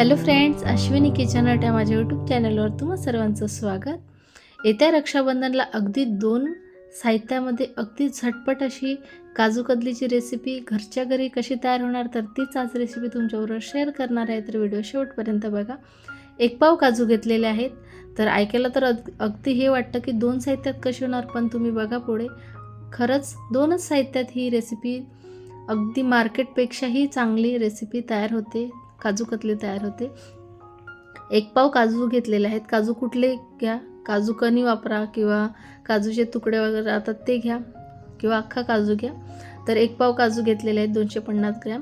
Hello friends Ashwini kitchen अट या माझ्या यूट्यूब चॅनलवर तुम्हा सर्वांचं स्वागत. येत्या रक्षाबंधनला अगदी दोन साहित्यामध्ये अगदी झटपट अशी काजू कदलीची रेसिपी घरच्या घरी कशी तयार होणार तर तीच आज रेसिपी तुमच्याबरोबर शेअर करणार आहे. तर व्हिडिओ शेवटपर्यंत बघा. एक पाव काजू घेतलेले आहेत. तर ऐकायला तर अग अगदी हे वाटतं की दोन साहित्यात कशी होणार पण तुम्ही बघा पुढे. खरंच दोनच साहित्यात ही रेसिपी अगदी मार्केटपेक्षाही चांगली रेसिपी तयार होते. काजू कतले तयार होते. एक पाव काजू घेतलेले आहेत. काजू कुठले घ्या? काजू कणी वापरा किंवा काजूचे तुकडे वगैरे राहतात ते घ्या किंवा अख्खा काजू घ्या. तर एक पाव काजू घेतलेले आहेत दोनशे पन्नास ग्रॅम.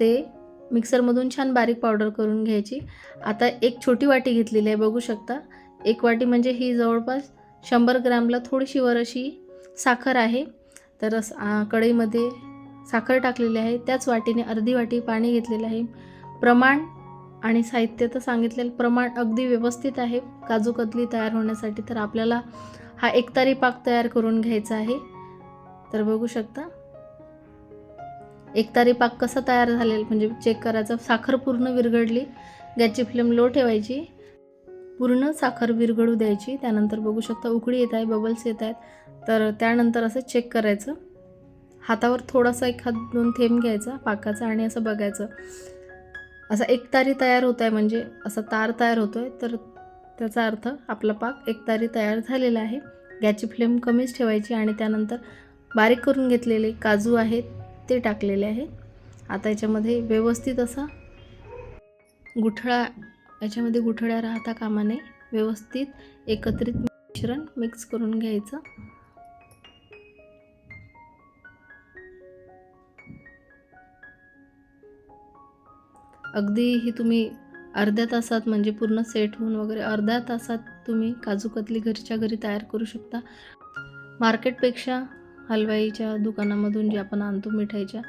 ते मिक्सरमधून छान बारीक पावडर करून घ्यायची. आता एक छोटी वाटी घेतलेली आहे. बघू शकता. एक वाटी म्हणजे ही जवळपास शंभर ग्रॅमला थोडीशी वर अशी साखर आहे. तर कढईमध्ये साखर टाकलेली आहे. त्याच वाटीने अर्धी वाटी पाणी घेतलेलं आहे. प्रमाण आणि साहित्य तर सांगितलेलं प्रमाण अगदी व्यवस्थित आहे. काजू कतली तयार होण्यासाठी तर आपल्याला हा एकतारी पाक तयार करून घ्यायचा आहे. तर बघू शकता. एकतारी पाक कसा तयार झालेला म्हणजे चेक करायचा. साखर पूर्ण विरघडली गॅसची फ्लेम लो ठेवायची. पूर्ण साखर विरघडू द्यायची. त्यानंतर बघू शकता उकळी येत आहे बबल्स येत आहेत. तर त्यानंतर असं चेक करायचं. हातावर थोडासा एखाद दोन थेंब घ्यायचा पाकाचा आणि असं बघायचं. असा एक तारी तयार होत आहे म्हणजे असा तार तयार होतो आहे तर त्याचा अर्थ आपला पाक एक तारी तयार झालेला आहे. गॅसची फ्लेम कमीच ठेवायची आणि त्यानंतर बारीक करून घेतलेले काजू आहेत ते टाकलेले आहे आता याच्यामध्ये व्यवस्थित असा गुठळा याच्यामध्ये गुठळ्या राहता कामा नये. व्यवस्थित एकत्रित मिश्रण मिक्स करून घ्यायचं. अगदी ही तुम्ही अर्ध्या तासात म्हणजे पूर्ण सेट होऊन वगैरे अर्ध्या तासात तुम्ही काजू कतली घरच्या घरी तयार करू शकता. मार्केटपेक्षा हलवाईच्या दुकानामधून जे आपण आणतो मिठाईच्या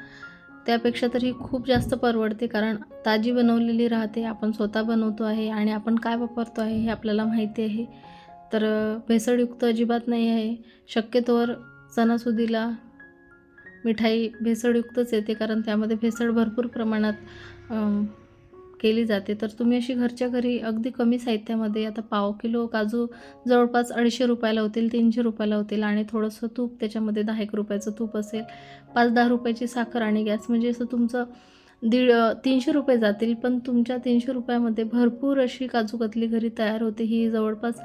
त्यापेक्षा तर ही खूप जास्त परवडते कारण ताजी बनवलेली राहते आपण स्वतः बनवतो आहे आणि आपण काय वापरतो आहे हे आपल्याला माहिती आहे. तर भेसळयुक्त अजिबात नाही आहे. शक्यतोवर सणासुदीला मिठाई भेसळयुक्तच येते कारण त्यामध्ये भेसळ भरपूर प्रमाणात केली जाते. तर तुम्ही अशी घरच्या घरी अगदी कमी साहित्यामध्ये आता पाव किलो काजू जवळपास अडीचशे रुपयाला होतील तीनशे रुपयाला होतील आणि थोडंसं तूप त्याच्यामध्ये दहा एक रुपयाचं तूप असेल पाच दहा रुपयाची साखर आणि गॅस. म्हणजे असं तुमचं दीड तीनशे रुपये जातील पण तुमच्या तीनशे रुपयामध्ये भरपूर अशी काजू कतली घरी तयार होते. ही जवळपास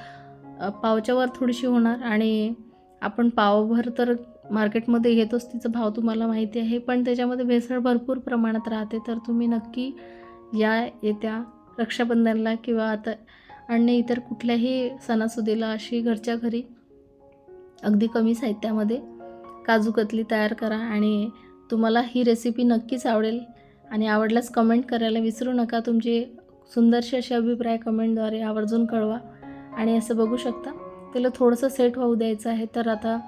पावच्यावर थोडीशी होणार आणि आपण पावभर तर मार्केटमध्ये घेतोच तिचा भाव तुम्हाला माहिती आहे पण त्याच्यामध्ये भेसळ भरपूर प्रमाणात राहते. तर तुम्ही नक्की या येत्या रक्षाबंधनला किंवा आता अन्य इतर कुठल्याही सणासुदीला अशी घरच्या घरी अगदी कमी साहित्यामध्ये काजू कतली तयार करा आणि तुम्हाला ही रेसिपी नक्कीच आवडेल. आणि आवडल्यास कमेंट करायला विसरू नका. तुमचे सुंदरसे असे अभिप्राय कमेंटद्वारे आवर्जून कळवा. आणि असं बघू शकता. त्याला थोडंसं सेट होऊ द्यायचं आहे. तर आता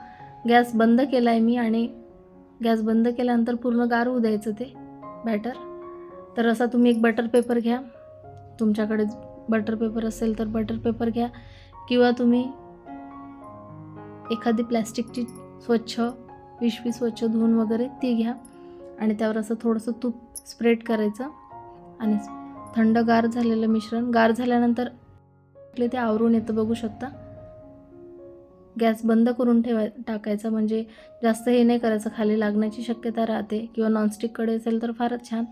गॅस बंद केला आहे मी आणि गॅस बंद केल्यानंतर पूर्ण गार होऊ द्यायचं ते बॅटर तर असा तुम्ही एक बटर पेपर घ्या. तुमच्याकडे बटर पेपर असेल तर बटर पेपर घ्या. किंवा तुम्ही एखादी प्लॅस्टिकची स्वच्छ पिशवी स्वच्छ धुवून वगैरे ती घ्या. आणि त्यावर असं थोडंसं तूप स्प्रेड करायचं. आणि थंड गार झालेलं मिश्रण. गार झाल्यानंतर आपले ते आवरून येतं बघू शकता. गॅस बंद करून ठेवाय टाकायचा. म्हणजे जास्त हे नाही करायचं. खाली लागण्याची शक्यता राहते. किंवा नॉनस्टिककडे असेल तर फारच छान.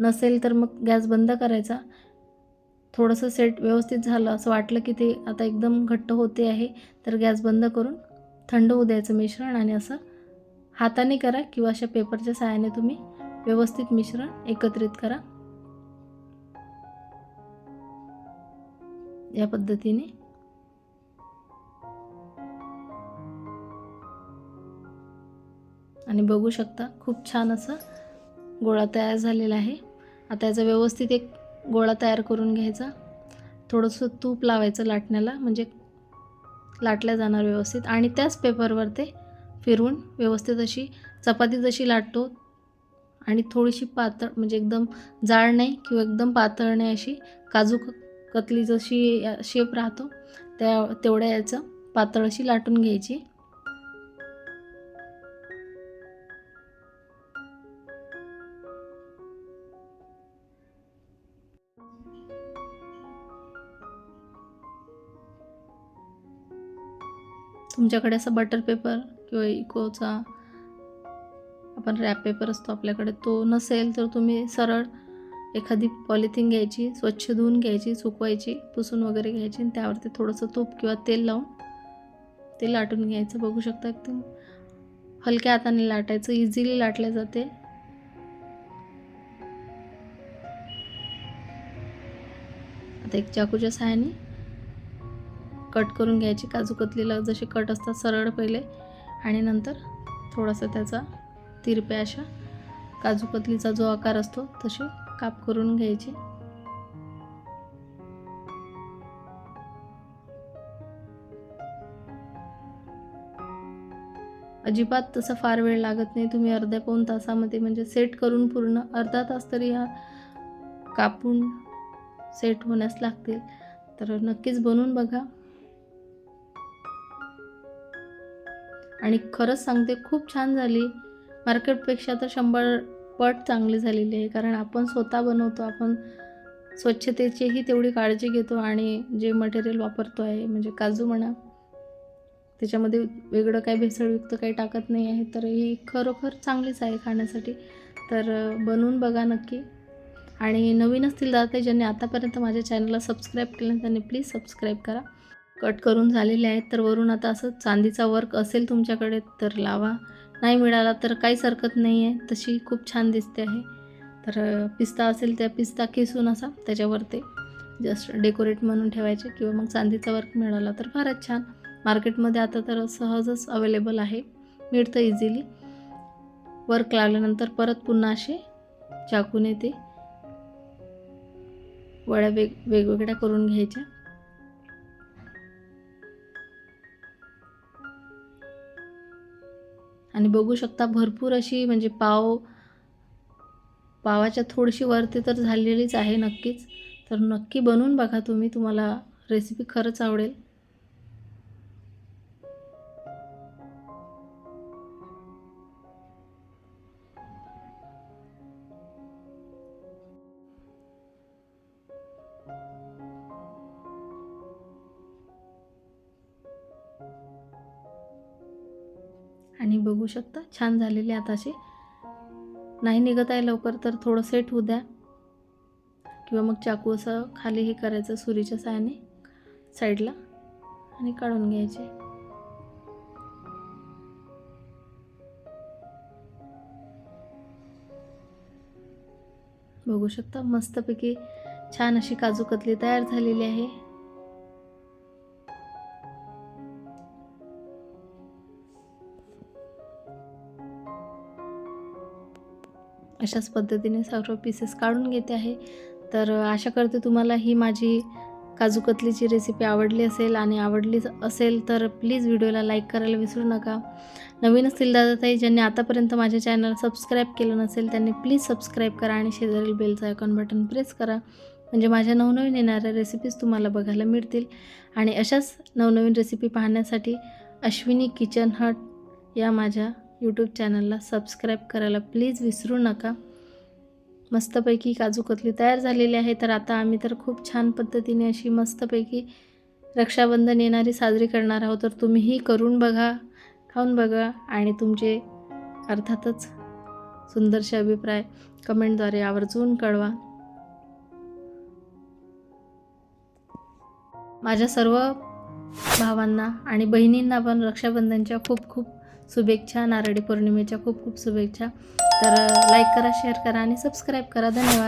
नसेल तर मग गॅस बंद करायचा. थोडंसं सेट व्यवस्थित झालं असं वाटलं की ते आता एकदम घट्ट होते आहे तर गॅस बंद करून थंड होऊ द्यायचं मिश्रण आणि असं हाताने करा किंवा अशा पेपरच्या सहाय्याने तुम्ही व्यवस्थित मिश्रण एकत्रित करा. या पद्धतीने. आणि बघू शकता खूप छान असं गोळा तयार झालेला आहे. आता याचा व्यवस्थित एक गोळा तयार करून घ्यायचा. थोडंसं तूप लावायचं लाटण्याला म्हणजे लाटल्या जाणार व्यवस्थित. आणि त्याच पेपरवर ते फिरवून व्यवस्थित अशी चपाती जशी लाटतो आणि थोडीशी पातळ म्हणजे एकदम जाड नाही किंवा एकदम पातळ नाही अशी काजू क कतली जशी शेप राहतो त्या तेवढ्या याचं पातळ अशी लाटून घ्यायची. तुमच्याकडे असं बटर पेपर किंवा इकोचा आपण रॅप पेपर असतो आपल्याकडे तो नसेल तर तुम्ही सरळ एखादी पॉलिथिन घ्यायची स्वच्छ धुवून घ्यायची सुकवायची पुसून वगैरे घ्यायची आणि त्यावरती थोडंसं तूप किंवा तेल लावून ते लाटून घ्यायचं. बघू शकता एकदम हलक्या हाताने लाटायचं इझिली लाटले जाते. आता एक चाकूच्या सहाय्याने कट करून घ्यायची काजू कतलीला जसे कट असतात सरळ पहिले. आणि नंतर थोडासा त्याचा तिरप्या अशा काजू कतलीचा जो आकार असतो तसे काप करून घ्यायचे. अजिबात तसा फार वेळ लागत नाही. तुम्ही अर्ध्या पाऊण तासामध्ये म्हणजे सेट करून पूर्ण अर्धा तास तरी हा कापून सेट होण्यास लागतील. तर नक्कीच बनवून बघा. आणि खरंच सांगते खूप छान झाली. मार्केटपेक्षा तर शंभर पट चांगली झालेली आहे. कारण आपण स्वतः बनवतो आपण स्वच्छतेचीही तेवढी काळजी घेतो आणि जे मटेरियल वापरतो आहे म्हणजे काजू म्हणा त्याच्यामध्ये वेगळं काही भेसळयुक्त काही टाकत नाही आहे तर ही खरोखर चांगलीच आहे खाण्यासाठी. तर बनवून बघा नक्की. आणि नवीन असतील दादा ज्यांनी आतापर्यंत माझ्या चॅनलला सबस्क्राईब केलं त्यांनी प्लीज सबस्क्राईब करा. कट करून झालेले आहेत तर वरून आता असं चांदीचा वर्क असेल तुमच्याकडे तर लावा. नाही मिळाला तर काहीच हरकत नाही आहे तशी खूप छान दिसते आहे. तर पिस्ता असेल त्या पिस्ता किसून असा त्याच्यावर ते जस्ट डेकोरेट म्हणून ठेवायचे किंवा मग चांदीचा वर्क मिळाला तर फारच छान. मार्केटमध्ये आता तर सहजच अवेलेबल आहे मिळतं इझिली वर्क लावल्यानंतर परत पुन्हा असे चाकूने ते वड्या वेग वेगवेगळ्या करून घ्यायच्या. आणि बघू शकता भरपूर अशी म्हणजे पाव पावाच्या थोडीशी वरती तर झालेलीच आहे नक्कीच. तर नक्की बनवून बघा तुम्ही तुम्हाला रेसिपी खरंच आवडेल. आणि बघू शकता. छान झालेले आता असे. नाही निघत आहे लवकर तर थोडं सेट होऊ द्या. किंवा मग चाकू असं खाली हे करायचं सुरीच्या साहाय्याने साईडला आणि काढून घ्यायचे. बघू शकता मस्तपैकी छान अशी काजू कतली तयार झालेली आहे. अशाच पद्धतीने सर्व पीसेस काढून घेते आहे. तर आशा करते तुम्हाला ही माझी काजू कतलीची रेसिपी आवडली असेल आणि आवडली असेल तर प्लीज व्हिडिओला लाईक करायला विसरू नका. नवीन असतील दादाताई ज्यांनी आतापर्यंत माझ्या चॅनल सबस्क्राईब केलं नसेल त्यांनी प्लीज सबस्क्राईब करा आणि शेजारील बेलचं आयकॉन बटन प्रेस करा. म्हणजे माझ्या नवनवीन येणाऱ्या रेसिपीज तुम्हाला बघायला मिळतील. आणि अशाच नवनवीन रेसिपी पाहण्यासाठी अश्विनी किचन हट या माझ्या यूट्यूब चॅनलला सबस्क्राईब करायला प्लीज विसरू नका. मस्तपैकी काजू कतली तयार झालेली आहे. तर आता आम्ही तर खूप छान पद्धतीने अशी मस्तपैकी रक्षाबंधन येणारी साजरी करणार आहोत. तर तुम्हीही करून बघा खाऊन बघा आणि तुमचे अर्थातच सुंदरसे अभिप्राय कमेंटद्वारे आवर्जून कळवा. माझ्या सर्व भावांना आणि बहिणींना पण रक्षाबंधनच्या खूप खूप शुभेच्छा नारळी पौर्णिमेच्या खूप खूप शुभेच्छा. तर लाईक करा शेअर करा आणि सबस्क्राईब करा. धन्यवाद.